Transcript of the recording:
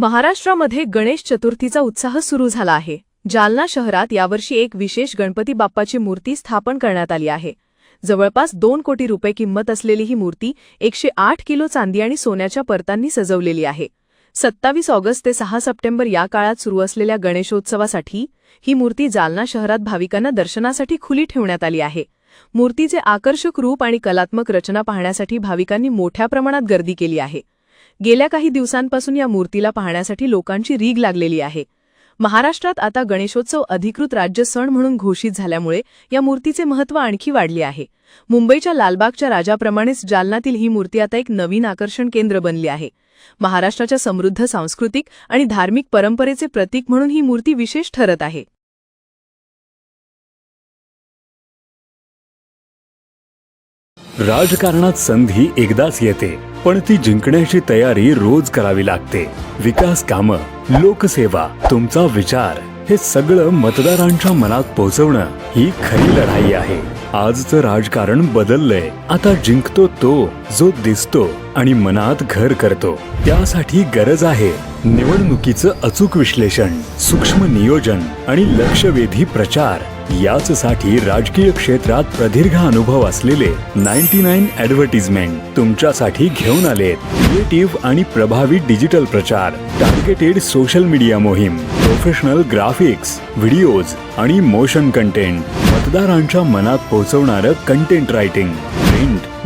महाराष्ट्रामध्ये गणेश चतुर्थीचा उत्साह सुरू झाला आहे. जालना शहरात यावर्षी एक विशेष गणपती बाप्पाची मूर्ती स्थापन करण्यात आली आहे. जवळपास दोन कोटी रुपये किंमत असलेली ही मूर्ती एकशे आठ किलो चांदी आणि सोन्याच्या परतांनी सजवलेली आहे. सत्तावीस ऑगस्ट ते सहा सप्टेंबर या काळात सुरू असलेल्या गणेशोत्सवासाठी ही मूर्ती जालना शहरात भाविकांना दर्शनासाठी खुली ठेवण्यात आली आहे. मूर्तीचे आकर्षक रूप आणि कलात्मक रचना पाहण्यासाठी भाविकांनी मोठ्या प्रमाणात गर्दी केली आहे. गेल्या काही दिवसांपासून या मूर्तीला पाहण्यासाठी लोकांची रीग लागलेली आहे. महाराष्ट्रात आता गणेशोत्सव अधिकृत राज्य सण म्हणून घोषित झाल्यामुळे या मूर्तीचे महत्त्व आणखी वाढले आहे. मुंबईच्या लालबागच्या राजाप्रमाणेच जालनातील ही मूर्ती आता एक नवीन आकर्षण केंद्र बनली आहे. महाराष्ट्राच्या समृद्ध सांस्कृतिक आणि धार्मिक परंपरेचे प्रतीक म्हणून ही मूर्ती विशेष ठरत आहे. राजकारणात संधी एकदाच येते पण ती जिंकण्याची तयारी रोज करावी लागते. विकास कामं लोकसेवा तुमचा विचार हे सगळं मतदारांच्या मनात पोहोचवणं ही खरी लढाई आहे. आजचं राजकारण बदललंय. आता जिंकतो तो जो दिसतो. आणि मनात घर करतो. त्यासाठी गरज आहे निवडणुकीचं अचूक विश्लेषण सूक्ष्म नियोजन आणि लक्षवेधी प्रचार. याचसाठी राजकीय क्षेत्रात प्रदीर्घ अनुभव असलेले नाईन्टी नाईन ऍडव्हर्टिजमेंट तुमच्यासाठी घेऊन आलेत. क्रिएटिव्ह आणि प्रभावी डिजिटल प्रचार टार्गेटेड सोशल मीडिया मोहीम प्रोफेशनल ग्राफिक्स व्हिडिओज आणि मोशन कंटेंट. मतदारांच्या मनात पोहोचवणारं कंटेंट रायटिंग प्रिंट